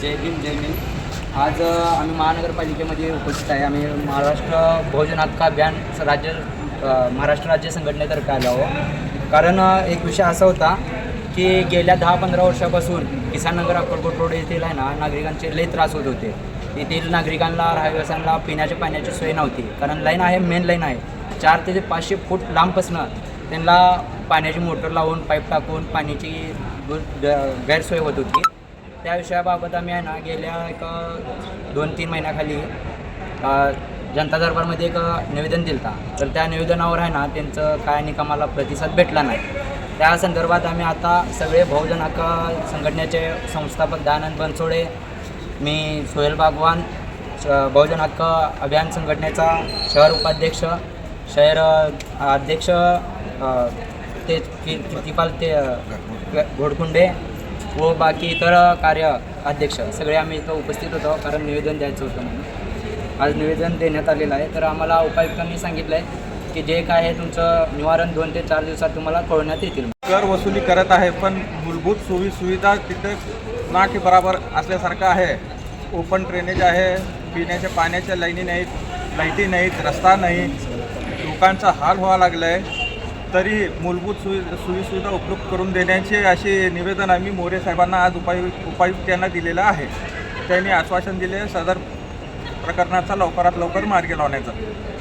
जय भीम जय भीम. आज आम्ही महानगरपालिकेमध्ये उपस्थित आहे. आम्ही महाराष्ट्र भोजन हक्क अभियान राज्य महाराष्ट्र राज्य संघटनेतर्फे आलो आहो कारण एक विषय असा होता की गेल्या दहा पंधरा वर्षापासून किसान नगर अक्कलकोट रोड येथील आहे ना नागरिकांचे लई त्रास होत होते. येथील नागरिकांना रहिवाशांना पिण्याच्या पाण्याची सोय नव्हती. कारण लाईन आहे मेन लाईन आहे. चार ते पाचशे फूट लांबपासनं त्यांना पाण्याची मोटर लावून पाईप टाकून पाण्याची गैरसोय होत होती. त्या विषयाबाबत आम्ही आहे ना गेल्या एक दोन तीन महिन्याखाली जनता दरबारमध्ये एक निवेदन दिलं तर त्या निवेदनावर आहे ना त्यांचं काय निकामाला प्रतिसाद भेटला नाही. त्या संदर्भात आम्ही आता सगळे बहुजन हक्क संघटनेचे संस्थापक दयानंद बनसोडे मी सोहेल बागवान श- बहुजन हक्क अभियान संघटनेचा शहर उपाध्यक्ष शहर अध्यक्ष ते की कीर्तिपाल ते घोडकुंडे व बाकी इतर कार्य अध्यक्ष सगळे आम्ही इथं उपस्थित होतो कारण निवेदन द्यायचं होतं म्हणून. आज निवेदन देण्यात आलेलं आहे. तर आम्हाला उपायुक्तांनी सांगितलं आहे की जे काय आहे तुमचं निवारण दोन ते चार दिवसात तुम्हाला कळवण्यात येतील. कर वसुली करत आहे पण मूलभूत सोयी सुविधा तिथे ना की बराबर असल्यासारखं आहे. ओपन ड्रेनेज आहे पिण्याच्या पाण्याच्या लाईनी नाहीत लाईटी नाहीत रस्ता नाही. लोकांचा हाल व्हावा लागला आहे तरी मूलभूत सुवि सुविसुविधा उपलब्ध करून देण्याचे असे निवेदन आम्ही मोरे साहेबांना आज उपायुक्त उपायुक्तांना दिलेलं आहे. त्यांनी आश्वासन दिले सदर प्रकरणाचा लवकरात लवकर मार्ग लावण्याचं.